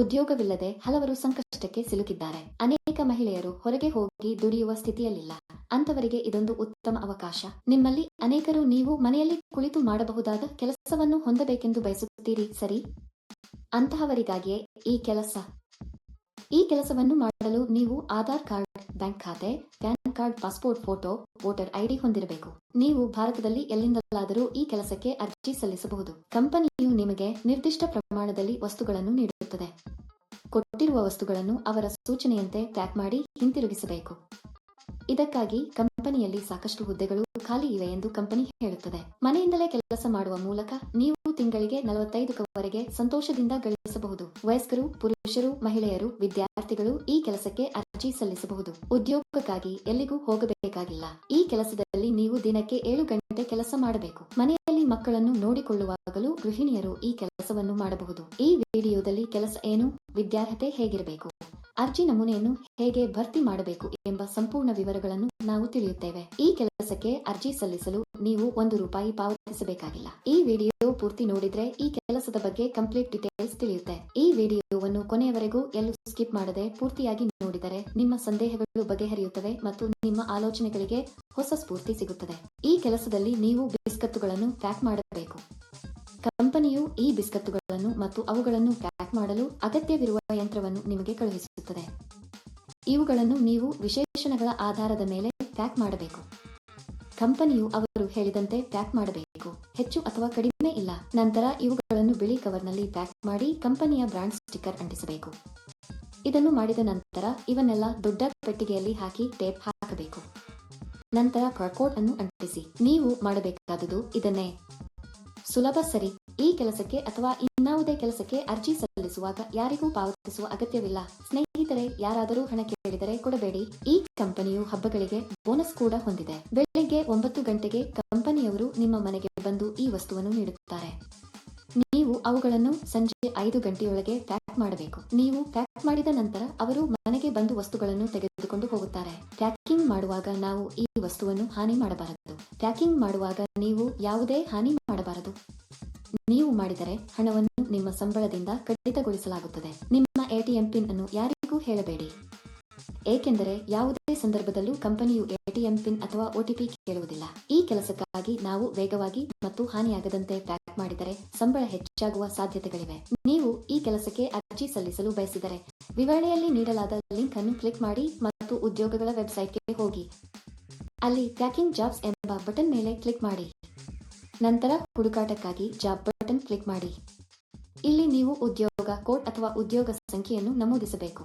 ಉದ್ಯೋಗವಿಲ್ಲದೆ ಹಲವರು ಸಂಕಷ್ಟಕ್ಕೆ ಸಿಲುಕಿದ್ದಾರೆ. ಅನೇಕ ಮಹಿಳೆಯರು ಹೊರಗೆ ಹೋಗಿ ದುಡಿಯುವ ಸ್ಥಿತಿಯಲ್ಲಿಲ್ಲ. ಅಂತವರಿಗೆ ಇದೊಂದು ಉತ್ತಮ ಅವಕಾಶ. ನಿಮ್ಮಲ್ಲಿ ಅನೇಕರು ನೀವು ಮನೆಯಲ್ಲಿ ಕುಳಿತು ಮಾಡಬಹುದಾದ ಕೆಲಸವನ್ನು ಹೊಂದಬೇಕೆಂದು ಬಯಸುತ್ತೀರಿ, ಸರಿ? ಅಂತಹವರಿಗಾಗಿಯೇ ಈ ಕೆಲಸ. ಈ ಕೆಲಸವನ್ನು ಮಾಡಲು ನೀವು ಆಧಾರ್ ಕಾರ್ಡ್, ಬ್ಯಾಂಕ್ ಖಾತೆ, PAN card, passport, photo, voter ID ಹೊಂದಿರಬೇಕು. ನೀವು ಭಾರತದಲ್ಲಿ ಎಲ್ಲಿಂದಲಾದರೂ ಈ ಕೆಲಸಕ್ಕೆ ಅರ್ಜಿ ಸಲ್ಲಿಸಬಹುದು. ಕಂಪನಿಯು ನಿಮಗೆ ನಿರ್ದಿಷ್ಟ ಪ್ರಮಾಣದಲ್ಲಿ ವಸ್ತುಗಳನ್ನು ನೀಡುತ್ತದೆ. ಕೊಟ್ಟಿರುವ ವಸ್ತುಗಳನ್ನು ಅವರ ಸೂಚನೆಯಂತೆ ಪ್ಯಾಕ್ ಮಾಡಿ ಹಿಂತಿರುಗಿಸಬೇಕು. ಇದಕ್ಕಾಗಿ ಕಂಪನಿಯಲ್ಲಿ ಸಾಕಷ್ಟು ಹುದ್ದೆಗಳು ಖಾಲಿ ಇವೆ ಎಂದು ಕಂಪನಿ ಹೇಳುತ್ತದೆ. ಮನೆಯಿಂದಲೇ ಕೆಲಸ ಮಾಡುವ ಮೂಲಕ ನೀವು ತಿಂಗಳಿಗೆ ನಲವತ್ತೈದರವರೆಗೆ ಸಂತೋಷದಿಂದ ಗಳಿಸಬಹುದು. ವಯಸ್ಕರು, ಪುರುಷರು, ಮಹಿಳೆಯರು, ವಿದ್ಯಾರ್ಥಿಗಳು ಈ ಕೆಲಸಕ್ಕೆ ಅರ್ಜಿ ಸಲ್ಲಿಸಬಹುದು. ಉದ್ಯೋಗಕ್ಕಾಗಿ ಎಲ್ಲಿಗೂ ಹೋಗಬೇಕಾಗಿಲ್ಲ. ಈ ಕೆಲಸದಲ್ಲಿ ನೀವು ದಿನಕ್ಕೆ ಏಳು ಗಂಟೆ ಕೆಲಸ ಮಾಡಬೇಕು. ಮನೆಯಲ್ಲಿ ಮಕ್ಕಳನ್ನು ನೋಡಿಕೊಳ್ಳುವಾಗಲೂ ಗೃಹಿಣಿಯರು ಈ ಕೆಲಸವನ್ನು ಮಾಡಬಹುದು. ಈ ವಿಡಿಯೋದಲ್ಲಿ ಕೆಲಸ ಏನು? ವಿದ್ಯಾರ್ಹತೆ ಹೇಗಿರಬೇಕು? ಅರ್ಜಿ ನಮೂನೆಯನ್ನು ಹೇಗೆ ಭರ್ತಿ ಮಾಡಬೇಕು ಎಂಬ ಸಂಪೂರ್ಣ ವಿವರಗಳನ್ನು ನಾವು ತಿಳಿಯುತ್ತೇವೆ. ಈ ಕೆಲಸಕ್ಕೆ ಅರ್ಜಿ ಸಲ್ಲಿಸಲು ನೀವು ಒಂದು ರೂಪಾಯಿ ಪಾವತಿಸಬೇಕಾಗಿಲ್ಲ. ಈ ವಿಡಿಯೋ ಪೂರ್ತಿ ನೋಡಿದ್ರೆ ಈ ಕೆಲಸದ ಬಗ್ಗೆ ಕಂಪ್ಲೀಟ್ ಡೀಟೇಲ್ಸ್ ತಿಳಿಯುತ್ತೆ. ಈ ವಿಡಿಯೋವನ್ನು ಕೊನೆಯವರೆಗೂ ಎಲ್ಲೂ ಸ್ಕಿಪ್ ಮಾಡದೆ ಪೂರ್ತಿಯಾಗಿ ನೋಡಿದರೆ ನಿಮ್ಮ ಸಂದೇಹಗಳು ಬಗೆಹರಿಯುತ್ತವೆ ಮತ್ತು ನಿಮ್ಮ ಆಲೋಚನೆಗಳಿಗೆ ಹೊಸ ಸ್ಫೂರ್ತಿ ಸಿಗುತ್ತದೆ. ಈ ಕೆಲಸದಲ್ಲಿ ನೀವು ಬಿಸ್ಕತ್ತುಗಳನ್ನು ಪ್ಯಾಕ್ ಮಾಡಬೇಕು. ಕಂಪನಿಯು ಈ ಬಿಸ್ಕತ್ತುಗಳನ್ನು ಮತ್ತು ಅವುಗಳನ್ನು ಪ್ಯಾಕ್ ಮಾಡಲು ಅಗತ್ಯವಿರುವ ಯಂತ್ರವನ್ನು ನಿಮಗೆ ಕಳುಹಿಸುತ್ತದೆ. ಇವುಗಳನ್ನು ನೀವು ವಿಶೇಷಣಗಳ ಆಧಾರದ ಮೇಲೆ ಪ್ಯಾಕ್ ಮಾಡಬೇಕು. ಕಂಪನಿಯು ಅವರು ಹೇಳಿದಂತೆ ಪ್ಯಾಕ್ ಮಾಡಬೇಕು. ಹೆಚ್ಚು ಅಥವಾ ಕಡಿಮೆ ಇಲ್ಲ. ನಂತರ ಇವುಗಳನ್ನು ಬಿಳಿ ಕವರ್ನಲ್ಲಿ ಪ್ಯಾಕ್ ಮಾಡಿ ಕಂಪನಿಯ ಬ್ರಾಂಡ್ ಸ್ಟಿಕ್ಕರ್ ಅಂಟಿಸಬೇಕು. ಇದನ್ನು ಮಾಡಿದ ನಂತರ ಇವನ್ನೆಲ್ಲ ದೊಡ್ಡ ಪೆಟ್ಟಿಗೆಯಲ್ಲಿ ಹಾಕಿ ಟೇಪ್ ಹಾಕಬೇಕು. ನಂತರ ಕಾರ್ಕೋಡ್ ಅನ್ನು ಅಂಟಿಸಿ. ನೀವು ಮಾಡಬೇಕಾದುದು ಇದನ್ನೇ. ಸುಲಭ ಸರಿ. ಈ ಕೆಲಸಕ್ಕೆ ಅಥವಾ ಇನ್ನಾವುದೇ ಕೆಲಸಕ್ಕೆ ಅರ್ಜಿ ಸಲ್ಲಿಸುವಾಗ ಯಾರಿಗೂ ಪಾವತಿಸುವ ಅಗತ್ಯವಿಲ್ಲ. ಸ್ನೇಹಿತರೆ, ಯಾರಾದರೂ ಹಣ ಕೇಳಿದರೆ ಕೊಡಬೇಡಿ. ಈ ಕಂಪನಿಯು ಹಬ್ಬಗಳಿಗೆ ಬೋನಸ್ ಕೂಡ ಹೊಂದಿದೆ. ಬೆಳಿಗ್ಗೆ ಒಂಬತ್ತು ಗಂಟೆಗೆ ಕಂಪನಿಯವರು ನಿಮ್ಮ ಮನೆಗೆ ಬಂದು ಈ ವಸ್ತುವನ್ನು ನೀಡುತ್ತಾರೆ. ನೀವು ಅವುಗಳನ್ನು ಸಂಜೆ ಐದು ಗಂಟೆಯೊಳಗೆ ಪ್ಯಾಕ್ ಮಾಡಬೇಕು. ನೀವು ಪ್ಯಾಕ್ ಮಾಡಿದ ನಂತರ ಅವರು ಮನೆಗೆ ಬಂದು ವಸ್ತುಗಳನ್ನು ತೆಗೆದುಕೊಂಡು ಹೋಗುತ್ತಾರೆ. ಪ್ಯಾಕಿಂಗ್ ಮಾಡುವಾಗ ನಾವು ಈ ವಸ್ತುವನ್ನು ಹಾನಿ ಮಾಡಬಾರದು. ಪ್ಯಾಕಿಂಗ್ ಮಾಡುವಾಗ ನೀವು ಯಾವುದೇ ಹಾನಿ ಮಾಡಬಾರದು. ನೀವು ಮಾಡಿದರೆ ಹಣವನ್ನು ನಿಮ್ಮ ಸಂಬಳದಿಂದ ಕಡಿತಗೊಳಿಸಲಾಗುತ್ತದೆ. ನಿಮ್ಮ ಎಟಿಎಂ ಪಿನ್ ಅನ್ನು ಯಾರಿಗೂ ಹೇಳಬೇಡಿ. ಏಕೆಂದರೆ ಯಾವುದೇ ಸಂದರ್ಭದಲ್ಲೂ ಕಂಪನಿಯು ಎಟಿಎಂ ಪಿನ್ ಅಥವಾ ಒಟಿಪಿ ಕೇಳುವುದಿಲ್ಲ. ಈ ಕೆಲಸಕ್ಕಾಗಿ ನಾವು ವೇಗವಾಗಿ ಮತ್ತು ಹಾನಿಯಾಗದಂತೆ ಪ್ಯಾಕ್ ಮಾಡಿದರೆ ಸಂಬಳ ಹೆಚ್ಚಾಗುವ ಸಾಧ್ಯತೆಗಳಿವೆ. ನೀವು ಈ ಕೆಲಸಕ್ಕೆ ಅರ್ಜಿ ಸಲ್ಲಿಸಲು ಬಯಸಿದರೆ ವಿವರಣೆಯಲ್ಲಿ ನೀಡಲಾದ ಲಿಂಕ್ ಅನ್ನು ಕ್ಲಿಕ್ ಮಾಡಿ ಮತ್ತು ಉದ್ಯೋಗಗಳ ವೆಬ್ಸೈಟ್ಗೆ ಹೋಗಿ. ಅಲ್ಲಿ ಪ್ಯಾಕಿಂಗ್ ಜಾಬ್ಸ್ ಎಂಬ ಬಟನ್ ಮೇಲೆ ಕ್ಲಿಕ್ ಮಾಡಿ. ನಂತರ ಹುಡುಕಾಟಕ್ಕಾಗಿ ಜಾಬ್ ಬಟನ್ ಕ್ಲಿಕ್ ಮಾಡಿ. ಇಲ್ಲಿ ನೀವು ಉದ್ಯೋಗ ಕೋಡ್ ಅಥವಾ ಉದ್ಯೋಗ ಸಂಖ್ಯೆಯನ್ನು ನಮೂದಿಸಬೇಕು.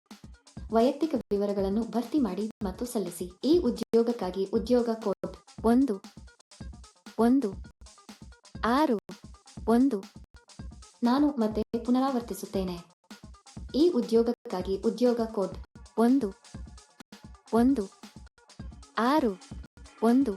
ವೈಯಕ್ತಿಕ ವಿವರಗಳನ್ನು ಭರ್ತಿ ಮಾಡಿ ಮತ್ತು ಸಲ್ಲಿಸಿ. ಈ ಉದ್ಯೋಗಕ್ಕಾಗಿ ಉದ್ಯೋಗ ಕೋಡ್ ಒಂದು ಒಂದು, ಆರು, ಒಂದು ನಾನು ಮತ್ತೆ ಪುನರಾವರ್ತಿಸುತ್ತೇನೆ. ಈ ಉದ್ಯೋಗಕ್ಕಾಗಿ ಉದ್ಯೋಗ ಕೋಡ್ ಒಂದು ಒಂದು, ಆರು, ಒಂದು